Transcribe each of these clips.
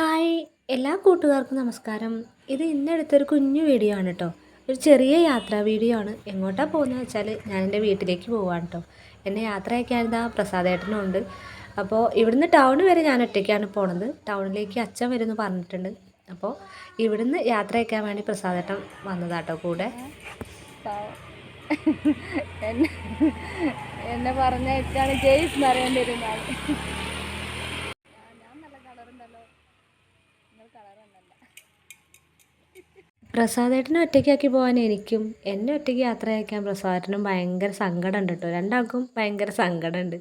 Hi എല്ലാ കൂട്ടുകാർക്കും നമസ്കാരം. ഇത് ഇന്നെടുത്തൊരു കുഞ്ഞു വീഡിയോ ആണ് കേട്ടോ ഒരു ചെറിയ യാത്രാ വീഡിയോ ആണ്. എങ്ങോട്ടാണ് പോകുന്നത് വെച്ചാൽ ഞാൻ എന്റെ വീട്ടിലേക്ക് പോവാണ് കേട്ടോ എന്നെ യാത്ര ആ പ്രസാദേട്ടനും ഉണ്ട് അപ്പോൾ ഇവിടുന്ന് ടൗൺ വരെ ഞാൻ ഒറ്റയ്ക്കാണ് പോണത്. ടൗണിലേക്ക് അച്ഛൻ വരുമെന്ന് പറഞ്ഞിട്ടുണ്ട്. അപ്പോൾ ഇവിടുന്ന് യാത്ര അയക്കാൻ വേണ്ടി പ്രസാദേട്ടൻ വന്നതാട്ടോ കൂടെ. എന്നെ പറഞ്ഞേക്കാണ് ജെയ്സ് എന്ന് അറിയേണ്ടിരുന്നാണ് ഞാൻ നല്ല കളറുണ്ടല്ലോ നിങ്ങൾ കളറൊന്നല്ല പ്രസാദേട്ടനെ ഒറ്റയ്ക്കാക്കി പോകാൻ എനിക്കും എന്നെ ഒറ്റയ്ക്ക് യാത്രയാക്കാൻ പ്രസാദേട്ടനും ഭയങ്കര സങ്കടമുണ്ട് കേട്ടോ. രണ്ടാൾക്കും ഭയങ്കര സങ്കടമുണ്ട്.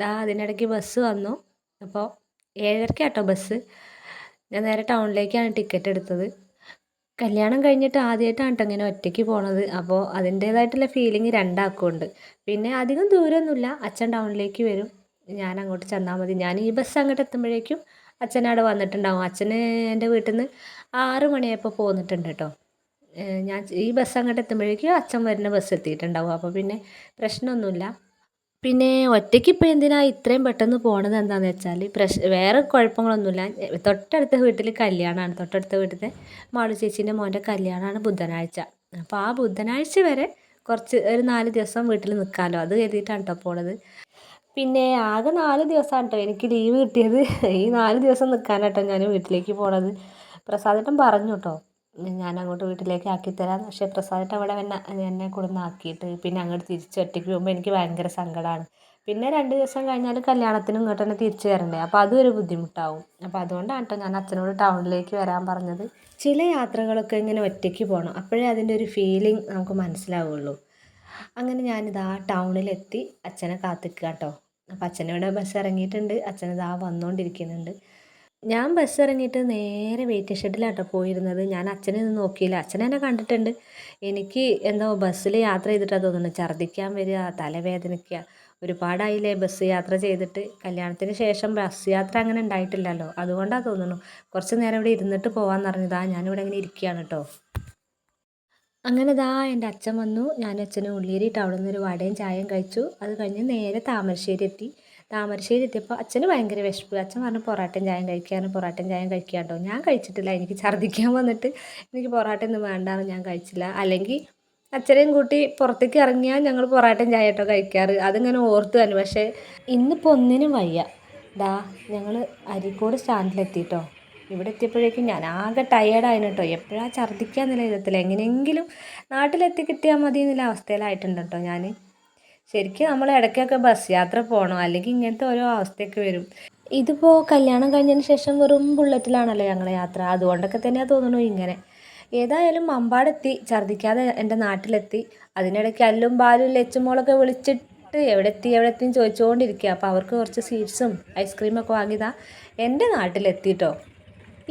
ദാ അതിനിടയ്ക്ക് ബസ് വന്നു. അപ്പോൾ ഏഴരയ്ക്ക് കേട്ടോ ബസ് ഞാൻ നേരെ ടൗണിലേക്കാണ് ടിക്കറ്റ് എടുത്തത്. കല്യാണം കഴിഞ്ഞിട്ട് ആദ്യമായിട്ടാണ് കേട്ടോ ഇങ്ങനെ ഒറ്റയ്ക്ക് പോണത്. അപ്പോൾ അതിന്റേതായിട്ടുള്ള ഫീലിംഗ് രണ്ടാൾക്കും ഉണ്ട് പിന്നെ അധികം ദൂരമൊന്നുമില്ല. അച്ഛൻ ടൗണിലേക്ക് വരും. ഞാൻ അങ്ങോട്ട് ചെന്നാൽ മതി. ഞാൻ ഈ ബസ് അങ്ങോട്ട് എത്തുമ്പോഴേക്കും അച്ഛൻ അവിടെ വന്നിട്ടുണ്ടാവും. അച്ഛന് എന്റെ വീട്ടിൽ നിന്ന് ആറ് മണിയായപ്പോൾ പോന്നിട്ടുണ്ട് കേട്ടോ ഞാൻ ഈ ബസ് അങ്ങോട്ട് എത്തുമ്പോഴേക്കും അച്ഛൻ വരുന്ന ബസ് എത്തിയിട്ടുണ്ടാവും. അപ്പോൾ പിന്നെ പ്രശ്നമൊന്നുമില്ല പിന്നെ ഒറ്റയ്ക്ക് ഇപ്പോൾ എന്തിനാ ഇത്രയും പെട്ടെന്ന് പോണത് എന്താണെന്ന് വെച്ചാൽ പ്രശ് വേറെ കുഴപ്പങ്ങളൊന്നുമില്ല. തൊട്ടടുത്ത വീട്ടിൽ കല്യാണമാണ് തൊട്ടടുത്ത വീട്ടിലെ മാളു ചേച്ചീന്റെ മോന്റെ കല്യാണമാണ് ബുധനാഴ്ച. അപ്പോൾ ആ ബുധനാഴ്ച വരെ കുറച്ച് ഒരു നാല് ദിവസം വീട്ടിൽ നിൽക്കാമല്ലോ അത് കരുതിയിട്ടാണ് കേട്ടോ പോണത്. പിന്നെ ആകെ നാല് ദിവസമാണ് കേട്ടോ എനിക്ക് ലീവ് കിട്ടിയത്. ഈ നാല് ദിവസം നിൽക്കാനാട്ടോ ഞാൻ വീട്ടിലേക്ക് പോണത്. പ്രസാദേട്ടൻ പറഞ്ഞു കേട്ടോ ഞാൻ അങ്ങോട്ട് വീട്ടിലേക്ക് ആക്കിത്തരാം പക്ഷേ പ്രസാദേട്ടൻ അവിടെ എന്നെ എന്നെ കൊടുന്ന് ആക്കിയിട്ട് പിന്നെ അങ്ങോട്ട് തിരിച്ച് ഒറ്റയ്ക്ക് പോകുമ്പോൾ എനിക്ക് ഭയങ്കര സങ്കടമാണ് പിന്നെ രണ്ട് ദിവസം കഴിഞ്ഞാൽ കല്യാണത്തിനും ഇങ്ങോട്ട് തന്നെ തിരിച്ചു വരണ്ടേ? അപ്പോൾ അതും ഒരു ബുദ്ധിമുട്ടാവും. അപ്പോൾ അതുകൊണ്ടാണ് കേട്ടോ ഞാൻ അച്ഛനോട് ടൗണിലേക്ക് വരാൻ പറഞ്ഞത്. ചില യാത്രകളൊക്കെ ഇങ്ങനെ ഒറ്റയ്ക്ക് പോകണം അപ്പോഴേ അതിന്റെ ഒരു ഫീലിംഗ് നമുക്ക് മനസ്സിലാവുള്ളൂ. അങ്ങനെ ഞാനിതാ ടൗണിലെത്തി അച്ഛനെ കാത്തിക്കുക കേട്ടോ അപ്പോൾ അച്ഛനിവിടെ ബസ് ഇറങ്ങിയിട്ടുണ്ട്. അച്ഛനിതാ വന്നുകൊണ്ടിരിക്കുന്നുണ്ട് ഞാൻ ബസ് ഇറങ്ങിയിട്ട് നേരെ വെയിറ്റിംഗ് ഷെഡിലാട്ടോ പോയിരുന്നത്. ഞാൻ അച്ഛനെ ഒന്നും നോക്കിയില്ല. അച്ഛൻ എന്നെ കണ്ടിട്ടുണ്ട്. എനിക്ക് എന്തോ ബസ്സിൽ യാത്ര ചെയ്തിട്ടാണ് തോന്നുന്നത് ഛർദ്ദിക്കാൻ വരിക തലവേദനിക്കുക. ഒരുപാടായില്ലേ ബസ് യാത്ര ചെയ്തിട്ട്. കല്യാണത്തിന് ശേഷം ബസ് യാത്ര അങ്ങനെ ഉണ്ടായിട്ടില്ലല്ലോ. അതുകൊണ്ടാണ് തോന്നുന്നു. കുറച്ച് നേരം ഇവിടെ ഇരുന്നിട്ട് പോകാമെന്ന് പറഞ്ഞതാ ഞാനിവിടെ ഇങ്ങനെ ഇരിക്കുകയാണ് കേട്ടോ അങ്ങനെ ദാ എന്റെ അച്ഛൻ വന്നു. ഞാൻ അച്ഛനും ഉള്ളിയേരിയിട്ട് അവിടെ നിന്ന് ഒരു വടയും ചായയും കഴിച്ചു. അത് കഴിഞ്ഞ് നേരെ താമരശ്ശേരി എത്തി താമരശ്ശേരി എത്തിയപ്പോൾ അച്ഛന് ഭയങ്കര വിശപ്പ് അച്ഛൻ പറഞ്ഞു പൊറാട്ടയും ചായയും കഴിക്കാനും പൊറാട്ടയും ചായയും കഴിക്കാണ്ടോ? ഞാൻ കഴിച്ചിട്ടില്ല. എനിക്ക് ഛർദ്ദിക്കാൻ വന്നിട്ട് എനിക്ക് പൊറാട്ട ഒന്നും വേണ്ടാന്ന് ഞാൻ കഴിച്ചില്ല. അല്ലെങ്കിൽ അച്ഛനെയും കൂട്ടി പുറത്തേക്ക് ഇറങ്ങിയാൽ ഞങ്ങൾ പൊറാട്ടയും കേട്ടോ കഴിക്കാറ്. അതിങ്ങനെ ഓർത്തു തന്നെ. പക്ഷേ ഇന്നിപ്പോൾ ഒന്നിനും വയ്യ. ദാ ഞങ്ങൾ അരീക്കോട് സ്റ്റാൻഡിലെത്തിട്ടോ. ഇവിടെ എത്തിയപ്പോഴേക്കും ഞാൻ ആകെ ടയേർഡായിരുന്നു കേട്ടോ. എപ്പോഴാണ് ഛർദ്ദിക്കാന്നുള്ള വിധത്തിൽ എങ്ങനെയെങ്കിലും നാട്ടിലെത്തി കിട്ടിയാൽ മതി എന്നുള്ള അവസ്ഥയിലായിട്ടുണ്ട് കേട്ടോ ഞാൻ ശരിക്കും നമ്മൾ ഇടയ്ക്കൊക്കെ ബസ് യാത്ര പോകണം അല്ലെങ്കിൽ ഇങ്ങനത്തെ ഓരോ അവസ്ഥയൊക്കെ വരും. ഇതിപ്പോൾ കല്യാണം കഴിഞ്ഞതിന് ശേഷം വെറും ബുള്ളറ്റിലാണല്ലോ ഞങ്ങളെ യാത്ര. അതുകൊണ്ടൊക്കെ തന്നെയാണ് തോന്നുന്നു ഇങ്ങനെ. ഏതായാലും മമ്പാടെത്തി. ഛർദ്ദിക്കാതെ എന്റെ നാട്ടിലെത്തി. അതിനിടയ്ക്ക് അല്ലും ബാലും ലച്ചുമോളൊക്കെ വിളിച്ചിട്ട് എവിടെ എത്തി എവിടെ എത്തി ചോദിച്ചുകൊണ്ടിരിക്കുക അപ്പോൾ അവർക്ക് കുറച്ച് സ്വീറ്റ്സും ഐസ്ക്രീമൊക്കെ വാങ്ങിയതാ. എന്റെ നാട്ടിലെത്തിട്ടോ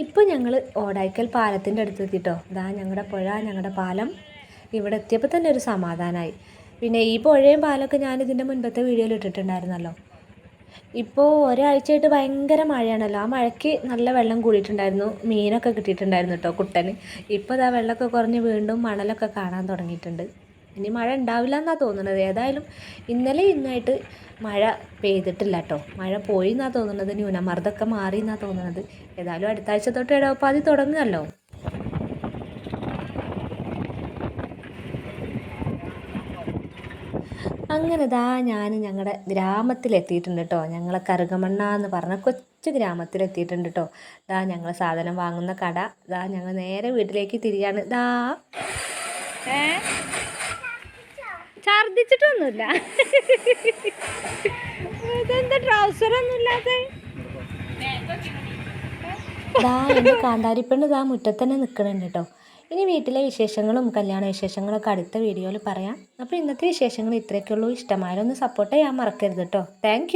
ഇപ്പോൾ ഞങ്ങൾ ഓടായ്ക്കൽ പാലത്തിന്റെ അടുത്ത് എത്തിട്ടോ ഇതാ ഞങ്ങളുടെ പുഴ ഞങ്ങളുടെ പാലം. ഇവിടെ എത്തിയപ്പോൾ തന്നെ ഒരു സമാധാനമായി പിന്നെ ഈ പുഴയും പാലമൊക്കെ ഞാൻ ഇതിന്റെ മുൻപത്തെ വീഡിയോയിൽ ഇട്ടിട്ടുണ്ടായിരുന്നല്ലോ. ഇപ്പോൾ ഒരാഴ്ചയായിട്ട് ഭയങ്കര മഴയാണല്ലോ. ആ മഴയ്ക്ക് നല്ല വെള്ളം കൂടിയിട്ടുണ്ടായിരുന്നു. മീനൊക്കെ കിട്ടിയിട്ടുണ്ടായിരുന്നു കേട്ടോ കുട്ടന്. ഇപ്പോൾ ഇതാ വെള്ളമൊക്കെ കുറഞ്ഞ് വീണ്ടും മണലൊക്കെ കാണാൻ തുടങ്ങിയിട്ടുണ്ട്. ഇനി മഴ ഉണ്ടാവില്ല എന്നാണ് തോന്നുന്നത് ഏതായാലും ഇന്നലെ ഇന്നായിട്ട് മഴ പെയ്തിട്ടില്ല കേട്ടോ മഴ പോയി എന്നാണ് തോന്നുന്നത് ന്യൂനമർദ്ദമൊക്കെ മാറി എന്നാണ് തോന്നുന്നത് ഏതായാലും അടുത്ത ആഴ്ച തൊട്ട് ഇടവപ്പാതി തുടങ്ങുമല്ലോ അങ്ങനെ ദാ ഞാൻ ഞങ്ങളുടെ ഗ്രാമത്തിലെത്തിയിട്ടുണ്ട് കേട്ടോ ഞങ്ങളെ കറുകമണ്ണ എന്ന് പറഞ്ഞ കൊച്ചു ഗ്രാമത്തിലെത്തിയിട്ടുണ്ട് കേട്ടോ ദാ ഞങ്ങൾ സാധനം വാങ്ങുന്ന കട. ദാ ഞങ്ങൾ നേരെ വീട്ടിലേക്ക് തിരിയാണ്. ദാ. ഏ? ഛർദിച്ചിട്ടൊന്നുമില്ല ഇതെന്താ ട്രൗസർ ഒന്നും ഇല്ലാതെ ദാ എന്റെ ദാ മുറ്റത്ത് തന്നെ നിൽക്കണുണ്ട് കേട്ടോ ഇനി വീട്ടിലെ വിശേഷങ്ങളും കല്യാണ വിശേഷങ്ങളൊക്കെ അടുത്ത വീഡിയോയിൽ പറയാം. അപ്പോൾ ഇന്നത്തെ വിശേഷങ്ങൾ ഇത്രയൊക്കെ ഉള്ളൂ ഇഷ്ടമായാലൊന്ന് സപ്പോർട്ട് ചെയ്യാൻ മറക്കരുത് കേട്ടോ താങ്ക്